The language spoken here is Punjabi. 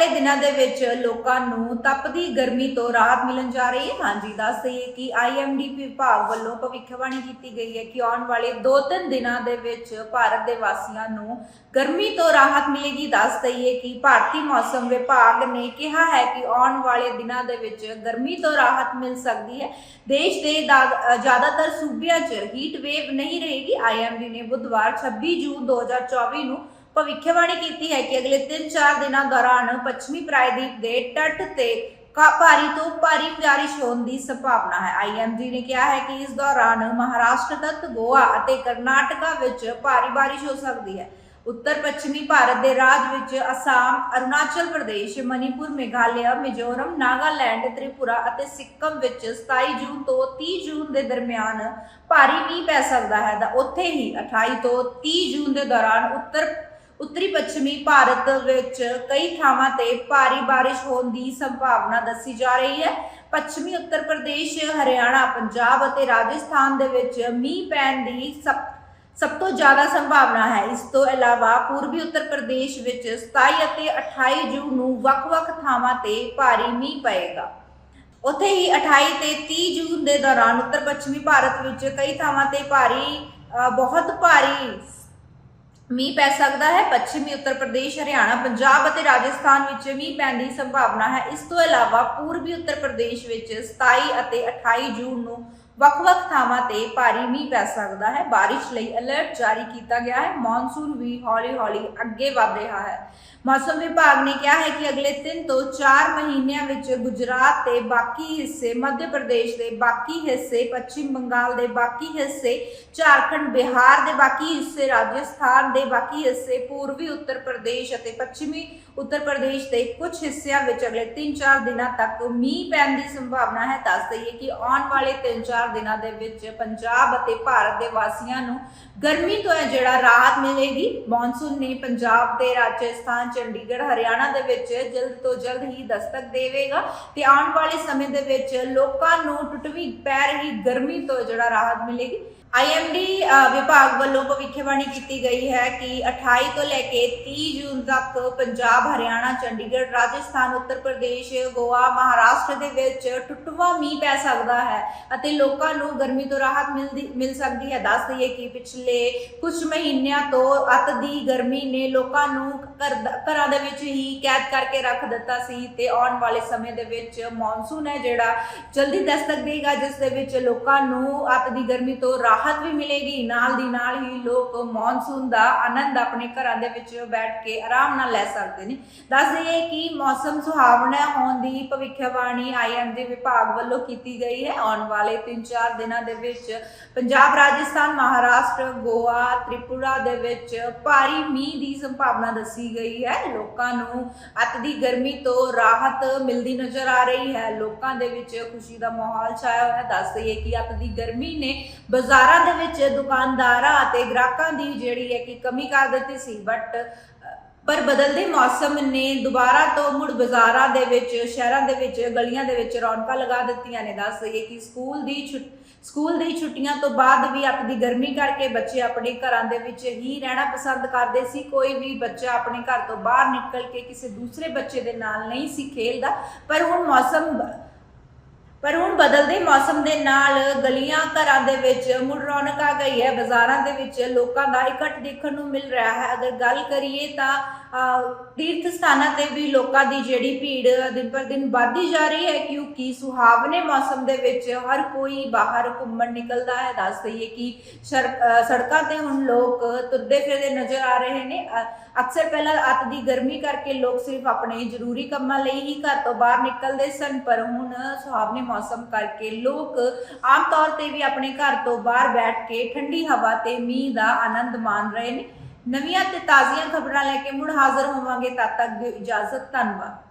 ਵਾਲੇ ਦਿਨਾਂ ਦੇ ਵਿੱਚ ਲੋਕਾਂ ਨੂੰ ਤਪਦੀ ਗਰਮੀ ਤੋਂ ਰਾਹਤ ਮਿਲਣ ਜਾ ਰਹੀ ਹੈ। ਹਾਂਜੀ ਦੱਸ ਦਈਏ ਕਿ ਆਈਐਮਡੀ ਵਿਭਾਗ ਵੱਲੋਂ ਭਵਿੱਖਬਾਣੀ ਕੀਤੀ ਗਈ ਹੈ ਕਿ ਆਉਣ ਵਾਲੇ 2-3 ਦਿਨਾਂ ਦੇ ਵਿੱਚ ਭਾਰਤ ਦੇ ਵਾਸੀਆਂ ਨੂੰ ਗਰਮੀ ਤੋਂ ਰਾਹਤ ਮਿਲੇਗੀ। ਦੱਸ ਦਈਏ ਕਿ ਭਾਰਤੀ ਮੌਸਮ ਵਿਭਾਗ ਨੇ ਕਿਹਾ ਹੈ ਕਿ ਆਉਣ ਵਾਲੇ ਦਿਨਾਂ ਦੇ ਵਿੱਚ ਗਰਮੀ ਤੋਂ ਰਾਹਤ ਮਿਲ ਸਕਦੀ ਹੈ। ਦੇਸ਼ ਦੇ ਦਾ- ਜ਼ਿਆਦਾਤਰ ਸੂਬਿਆਂ 'ਚ ਹੀਟ ਵੇਵ ਨਹੀਂ ਰਹੇਗੀ। ਆਈਐਮਡੀ ਨੇ ਬੁੱਧਵਾਰ 26 ਜੂਨ 2024 ਨੂੰ ਭਵਿੱਖਬਾਣੀ ਕੀਤੀ ਹੈ ਕਿ ਅਗਲੇ 3-4 ਦਿਨਾਂ ਦੌਰਾਨ ਪੱਛਮੀ ਪ੍ਰਾਇਦੀਪ ਦੇ ਤੱਟ ਤੇ ਕਾ- ਭਾਰੀ ਤੋਂ ਭਾਰੀ ਬਾਰਿਸ਼ ਹੋਣ ਦੀ ਸੰਭਾਵਨਾ ਹੈ। ਆਈਐਮਡੀ ਨੇ ਕਿਹਾ ਹੈ ਕਿ ਇਸ ਦੌਰਾਨ ਮਹਾਰਾਸ਼ਟਰ ਤੱਕ ਗੋਆ ਅਤੇ ਕਰਨਾਟਕਾ ਵਿੱਚ ਭਾਰੀ ਬਾਰਿਸ਼ ਹੋ ਸਕਦੀ ਹੈ। ਉੱਤਰ ਪੱਛਮੀ ਭਾਰਤ ਦੇ ਰਾਜ ਵਿੱਚ ਅਸਾਮ, ਅਰੁਣਾਚਲ ਪ੍ਰਦੇਸ਼, ਮਨੀਪੁਰ, ਮੇਘਾਲਿਆ, ਮਿਜ਼ੋਰਮ, ਨਾਗਾਲੈਂਡ, ਤ੍ਰਿਪੁਰਾ ਅਤੇ ਸਿੱਕਮ ਵਿੱਚ 27 ਜੂਨ ਤੋਂ 30 ਜੂਨ ਦੇ ਦਰਮਿਆਨ ਭਾਰੀ ਮੀਂਹ ਪੈ ਸਕਦਾ ਹੈ। ਤਾਂ ਉੱਥੇ ਹੀ 28 ਤੋਂ 30 ਜੂਨ ਦੇ ਦੌਰਾਨ ਉੱਤਰ ਉੱਤਰੀ ਪੱਛਮੀ ਭਾਰਤ ਵਿੱਚ ਕਈ ਥਾਵਾਂ ਤੇ ਭਾਰੀ ਬਾਰਿਸ਼ ਹੋਣ ਦੀ ਸੰਭਾਵਨਾ ਦੱਸੀ ਜਾ ਰਹੀ ਹੈ। ਪੱਛਮੀ ਉੱਤਰ ਪ੍ਰਦੇਸ਼, ਹਰਿਆਣਾ, ਪੰਜਾਬ ਅਤੇ ਰਾਜਸਥਾਨ ਦੇ ਵਿੱਚ ਮੀਂਹ ਪੈਣ ਦੀ ਸਭ ਸਭ ਤੋਂ ਜ਼ਿਆਦਾ ਸੰਭਾਵਨਾ ਹੈ। ਇਸ ਤੋਂ ਇਲਾਵਾ ਪੂਰਬੀ ਉੱਤਰ ਪ੍ਰਦੇਸ਼ ਵਿੱਚ 27 ਅਤੇ 28 ਜੂਨ ਨੂੰ ਵੱਖ-ਵੱਖ ਥਾਵਾਂ ਤੇ ਭਾਰੀ ਮੀਂਹ ਪਏਗਾ। ਉੱਥੇ ਹੀ 28 ਤੇ 30 ਜੂਨ ਦੇ ਦੌਰਾਨ ਉੱਤਰ ਪੱਛਮੀ ਭਾਰਤ ਵਿੱਚ ਕਈ ਥਾਵਾਂ ਤੇ ਭਾਰੀ ਬਹੁਤ ਭਾਰੀ ਮੀਂਹ ਪੈ ਸਕਦਾ ਹੈ। ਪੱਛਮੀ ਉੱਤਰ ਪ੍ਰਦੇਸ਼, ਹਰਿਆਣਾ, ਪੰਜਾਬ ਅਤੇ ਰਾਜਸਥਾਨ ਵਿੱਚ ਮੀਂਹ ਪੈਣ ਦੀ ਸੰਭਾਵਨਾ ਹੈ। ਇਸ ਤੋਂ ਇਲਾਵਾ ਪੂਰਬੀ ਉੱਤਰ ਪ੍ਰਦੇਸ਼ ਵਿੱਚ 27 ਅਤੇ 28 ਜੂਨ ਨੂੰ ਵੱਖ-ਵੱਖ ਥਾਵਾਂ ਤੇ ਭਾਰੀ ਮੀਂਹ ਪੈ ਸਕਦਾ ਹੈ। ਬਾਰਿਸ਼ ਲਈ ਅਲਰਟ ਜਾਰੀ ਕੀਤਾ ਗਿਆ ਹੈ। ਮੌਨਸੂਨ ਵੀ ਹੌਲੀ-ਹੌਲੀ ਅੱਗੇ ਵਧ ਰਿਹਾ ਹੈ। ਮੌਸਮ ਵਿਭਾਗ ਨੇ ਕਿਹਾ ਹੈ ਕਿ ਅਗਲੇ 3 ਤੋਂ 4 ਮਹੀਨਿਆਂ ਵਿੱਚ ਗੁਜਰਾਤ ਤੇ ਬਾਕੀ ਹਿੱਸੇ, ਮੱਧ ਪ੍ਰਦੇਸ਼ ਦੇ ਬਾਕੀ ਹਿੱਸੇ, ਪੱਛਮ ਬੰਗਾਲ ਦੇ ਬਾਕੀ ਹਿੱਸੇ, ਝਾਰਖੰਡ, ਬਿਹਾਰ ਦੇ ਬਾਕੀ ਹਿੱਸੇ, ਰਾਜਸਥਾਨ ਦੇ ਬਾਕੀ ਹਿੱਸੇ, ਪੂਰਬੀ ਉੱਤਰ ਪ੍ਰਦੇਸ਼ ਅਤੇ ਪੱਛਮੀ ਉੱਤਰ ਪ੍ਰਦੇਸ਼ ਦੇ ਕੁਝ ਹਿੱਸਿਆਂ ਵਿੱਚ ਅਗਲੇ 3-4 ਦਿਨਾਂ ਤੱਕ ਮੀਂਹ ਪੈਣ ਦੀ ਸੰਭਾਵਨਾ ਹੈ। ਦੱਸ ਦਈਏ ਕਿ ਆਉਣ ਵਾਲੇ 3-4 ਦਿਨਾਂ ਦੇ ਵਿੱਚ ਪੰਜਾਬ ਅਤੇ ਭਾਰਤ ਦੇ ਵਾਸੀਆਂ ਨੂੰ ਗਰਮੀ ਤੋਂ ਹੈ ਜਿਹੜਾ ਰਾਹਤ ਮਿਲੇਗੀ ਮੌਨਸੂਨ ਨੇ ਪੰਜਾਬ ਤੇ ਰਾਜਸਥਾਨ, ਚੰਡੀਗੜ੍ਹ, ਹਰਿਆਣਾ ਦੇ ਵਿੱਚ ਜਲਦ ਤੋਂ ਜਲਦ ਹੀ ਦਸਤਕ ਦੇਵੇਗਾ ਤੇ ਆਉਣ ਵਾਲੇ ਸਮੇਂ ਦੇ ਵਿੱਚ ਲੋਕਾਂ ਨੂੰ ਟੁੱਟਵੀਂ ਪੈ ਰਹੀ ਗਰਮੀ ਤੋਂ ਜਿਹੜਾ ਰਾਹਤ ਮਿਲੇਗੀ। ਆਈਐਮਡੀ ਵਿਭਾਗ ਵੱਲੋਂ ਭਵਿੱਖਬਾਣੀ ਕੀਤੀ ਗਈ ਹੈ ਕਿ 28 ਤੋਂ ਲੈ ਕੇ 30 ਜੂਨ ਤੱਕ ਪੰਜਾਬ, ਹਰਿਆਣਾ, ਚੰਡੀਗੜ੍ਹ, ਰਾਜਸਥਾਨ, ਉੱਤਰ ਪ੍ਰਦੇਸ਼, ਗੋਆ, ਮਹਾਰਾਸ਼ਟਰ ਦੇ ਵਿੱਚ ਟੁੱਟਵਾ ਮੀਂਹ ਪੈ ਸਕਦਾ ਹੈ ਅਤੇ ਲੋਕਾਂ ਨੂੰ ਗਰਮੀ ਤੋਂ ਰਾਹਤ ਮਿਲਦੀ, ਮਿਲ ਸਕਦੀ ਹੈ। ਦੱਸ ਦਈਏ ਕਿ ਪਿਛਲੇ ਕੁਝ ਮਹੀਨਿਆਂ ਤੋਂ ਅਤ ਦੀ ਗਰਮੀ ਨੇ ਲੋਕਾਂ ਨੂੰ ਘਰ ਦ- ਘਰਾਂ ਦੇ ਵਿੱਚ ਹੀ ਕੈਦ ਕਰਕੇ ਰੱਖ ਦਿੱਤਾ ਸੀ ਤੇ ਆਉਣ ਵਾਲੇ ਸਮੇਂ ਦੇ ਵਿੱਚ ਮੌਨਸੂਨ ਹੈ ਜਿਹੜਾ ਜਲਦੀ ਦਸਤਕ ਦੇਗਾ, ਜਿਸ ਦੇ ਵਿੱਚ ਲੋਕਾਂ ਨੂੰ ਅਤ ਦੀ ਗਰਮੀ ਤੋਂ ਰਾਹਤ ਰਾਹਤ ਵੀ ਮਿਲੇਗੀ। ਨਾਲ ਦੀ ਨਾਲ ਹੀ ਲੋਕ ਮੌਨਸੂਨ ਦਾ ਆਨੰਦ ਆਪਣੇ ਘਰਾਂ ਦੇ ਵਿੱਚ ਬੈਠ ਕੇ ਆਰਾਮ ਨਾਲ ਲੈ ਸਕਦੇ ਨੇ। ਦੱਸ ਦਈਏ ਕਿ ਮੌਸਮ ਸੁਹਾਵਣਾ ਹੋਣ ਦੀ ਭਵਿੱਖਬਾਣੀ ਆਈਐਮਡੀ ਵਿਭਾਗ ਵੱਲੋਂ ਕੀਤੀ ਗਈ ਹੈ। ਆਉਣ ਵਾਲੇ 3-4 ਦਿਨਾਂ ਦੇ ਵਿੱਚ ਪੰਜਾਬ, ਰਾਜਸਥਾਨ, ਮਹਾਰਾਸ਼ਟਰ, ਗੋਆ, ਤ੍ਰਿਪੁਰਾ ਦੇ ਵਿੱਚ ਭਾਰੀ ਮੀਂਹ ਦੀ ਸੰਭਾਵਨਾ ਦੱਸੀ ਗਈ ਹੈ। ਲੋਕਾਂ ਨੂੰ ਅਤ ਦੀ ਗਰਮੀ ਤੋਂ ਰਾਹਤ ਮਿਲਦੀ ਨਜ਼ਰ ਆ ਰਹੀ ਹੈ। ਲੋਕਾਂ ਦੇ ਵਿੱਚ ਖੁਸ਼ੀ ਦਾ ਮਾਹੌਲ ਛਾਇਆ ਹੋਇਆ ਦੱਸ ਦਈਏ ਕਿ ਅਤ ਦੀ ਗਰਮੀ ਨੇ ਬਾਜ਼ਾਰ ਦੇ ਵਿੱਚ ਦੁਕਾਨਦਾਰਾਂ ਅਤੇ ਗ੍ਰਾਹਕਾਂ ਦੀ ਜਿਹੜੀ ਹੈ ਕਿ ਕਮੀ ਕਰ ਦਿੱਤੀ ਸੀ ਬਟ ਪਰ ਬਦਲਦੇ ਮੌਸਮ ਨੇ ਦੁਬਾਰਾ ਤੋਂ ਮੁੜ ਬਾਜ਼ਾਰਾਂ ਦੇ ਵਿੱਚ, ਸ਼ਹਿਰਾਂ ਦੇ ਵਿੱਚ, ਗਲੀਆਂ ਦੇ ਵਿੱਚ ਰੌਣਕਾਂ ਲਗਾ ਦਿੱਤੀਆਂ ਨੇ। ਦੱਸ ਦਈਏ ਕਿ ਸਕੂਲ ਦੀ ਛੁੱਟ, ਸਕੂਲ ਦੀ ਛੁੱਟੀਆਂ ਤੋਂ ਬਾਅਦ ਵੀ ਆਪਣੀ ਗਰਮੀ ਕਰਕੇ ਬੱਚੇ ਆਪਣੇ ਘਰਾਂ ਦੇ ਵਿੱਚ ਹੀ ਰਹਿਣਾ ਪਸੰਦ ਕਰਦੇ ਸੀ। ਕੋਈ ਵੀ ਬੱਚਾ ਆਪਣੇ ਘਰ ਤੋਂ ਬਾਹਰ ਨਿਕਲ ਕੇ ਕਿਸੇ ਦੂਸਰੇ ਬੱਚੇ ਦੇ ਨਾਲ ਨਹੀਂ ਸੀ ਖੇਲਦਾ, ਪਰ ਹੁਣ ਮੌਸਮ ਬਦਲਦੇ ਮੌਸਮ ਦੇ ਨਾਲ ਗਲੀਆਂ ਘਰਾਂ ਦੇ ਵਿੱਚ ਮੁੜ ਰੌਣਕ ਆ ਗਈ ਹੈ। ਬਾਜ਼ਾਰਾਂ ਦੇ ਵਿੱਚ ਲੋਕਾਂ ਦਾ ਇਕੱਠ ਦੇਖਣ ਨੂੰ ਮਿਲ ਰਿਹਾ ਹੈ। ਅਗਰ ਗੱਲ ਕਰੀਏ ਤਾਂ ਤੀਰਥ ਸਥਾਨਾਂ ਤੇ ਵੀ ਲੋਕਾਂ ਦੀ ਜਿਹੜੀ ਭੀੜ ਦਿਨ ਪਰ ਦਿਨ ਵੱਧਦੀ ਜਾ ਰਹੀ ਹੈ। ਕਿਉਂਕਿ ਸੁਹਾਵਣੇ ਮੌਸਮ ਦੇ ਵਿੱਚ ਹਰ ਕੋਈ ਬਾਹਰ ਘੁੰਮਣ ਨਿਕਲਦਾ ਹੈ। ਦੱਸ ਦਈਏ ਕਿ ਸੜਕ- ਸੜਕਾਂ ਤੇ ਹੁਣ ਲੋਕ ਤੁਰਦੇ ਫਿਰਦੇ ਨਜ਼ਰ ਆ ਰਹੇ ਨੇ। ਅਕਸਰ ਪਹਿਲਾਂ ਅੱਤ ਦੀ ਗਰਮੀ ਕਰਕੇ ਲੋਕ ਸਿਰਫ ਆਪਣੇ ਜ਼ਰੂਰੀ ਕੰਮਾਂ ਲਈ ਹੀ ਘਰ ਤੋਂ ਬਾਹਰ ਨਿਕਲਦੇ ਸਨ, ਪਰ ਹੁਣ ਸੁਹਾਵਣੇ ਮੌਸਮ ਕਰਕੇ ਲੋਕ ਆਮ ਤੌਰ ਤੇ ਵੀ ਆਪਣੇ ਘਰ ਤੋਂ ਬਾਹਰ ਬੈਠ ਕੇ ਠੰਡੀ ਹਵਾ ਤੇ ਮੀਂਹ ਦਾ ਆਨੰਦ ਮਾਣ ਰਹੇ ਨੇ। ਨਵੀਆਂ ਤੇ ਤਾਜ਼ੀਆਂ ਖਬਰਾਂ ਲੈ ਕੇ ਮੁੜ ਹਾਜ਼ਰ ਹੋਵਾਂਗੇ। ਤਦ ਤੱਕ ਦਿਓ ਇਜਾਜ਼ਤ। ਧੰਨਵਾਦ।